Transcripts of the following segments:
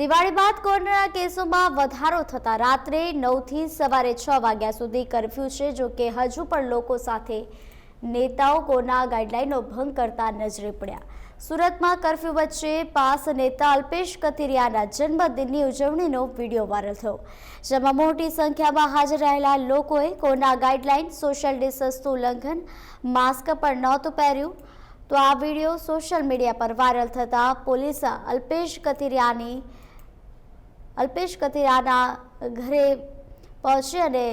દિવાળી બાદ કોરોના કેસોમાં વધારો થતા રાત્રે નવથી સવારે છ વાગ્યા સુધી કરફ્યુ છે, જો કે હજુ પણ લોકો સાથે નેતાઓ કોરોના ગાઈડલાઈનનો ભંગ કરતા નજરે પડ્યા. સુરતમાં કરફ્યુ વચ્ચે પાસ નેતા અલ્પેશ કથિરિયાના જન્મદિનની ઉજવણીનો વીડિયો વાયરલ થયો, જેમાં મોટી સંખ્યામાં હાજર રહેલા લોકોએ કોરોના ગાઈડલાઈન, સોશિયલ ડિસ્ટન્સનું ઉલ્લંઘન, માસ્ક પણ નહોતું પહેર્યું તો આ વીડિયો સોશિયલ મીડિયા પર વાયરલ થતાં પોલીસ અલ્પેશ કથિરિયાની, અલ્પેશ કથિરિયાના ઘરે પહોંચી અને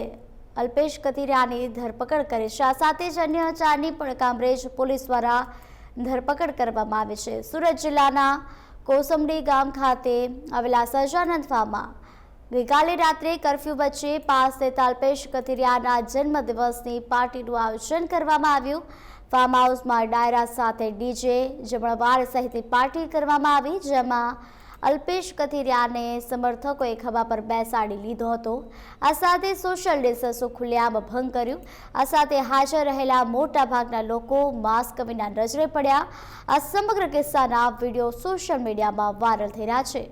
અલ્પેશ કથિરિયાની ધરપકડ કરી છે. આ સાથે જ અન્ય ચારની પણ કામરેજ પોલીસ દ્વારા ધરપકડ કરવામાં આવી છે. સુરત જિલ્લાના કોસંબડી ગામ ખાતે આવેલા સહજાનંદ ફાર્મમાં ગઈકાલે રાત્રે કરફ્યુ વચ્ચે પાસ તાલપેશ કથિરિયાના જન્મદિવસની પાર્ટીનું આયોજન કરવામાં આવ્યું. ફાર્મ હાઉસમાં ડાયરા સાથે ડીજે જમણવાર સહિતની પાર્ટી કરવામાં આવી, જેમાં અલ્પેશ કથિરિયાને સમર્થકોએ ખભા પર બેસાડી લીધો હતો. આ સાથે સોશિયલ ડિસ્ટન્સનું ખુલ્લેઆમ ભંગ કર્યું. આ સાથે હાજર રહેલા મોટા ભાગના લોકો માસ્ક વિના નજરે પડ્યા. આ સમગ્ર કિસ્સાના વીડિયો સોશિયલ મીડિયામાં વાયરલ થઈ રહ્યા છે.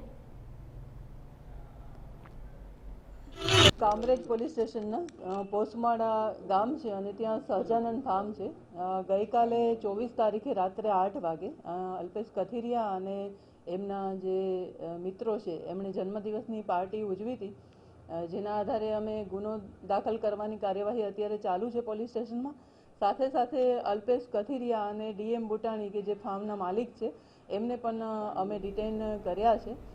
કામરેજ પોલીસ સ્ટેશનના પોસમાળા ગામ છે અને ત્યાં સહજાનંદ ફાર્મ છે. ગઈકાલે ચોવીસ તારીખે રાત્રે આઠ વાગે અલ્પેશ કથિરિયા અને એમના જે મિત્રો છે, એમણે જન્મદિવસની પાર્ટી ઉજવી હતી. જેના આધારે અમે ગુનો દાખલ કરવાની કાર્યવાહી અત્યારે ચાલુ છે પોલીસ સ્ટેશનમાં. સાથે સાથે અલ્પેશ કથિરિયા અને ડીએમ બુટાણી, કે જે ફાર્મના માલિક છે, એમને પણ અમે ડિટેન કર્યા છે.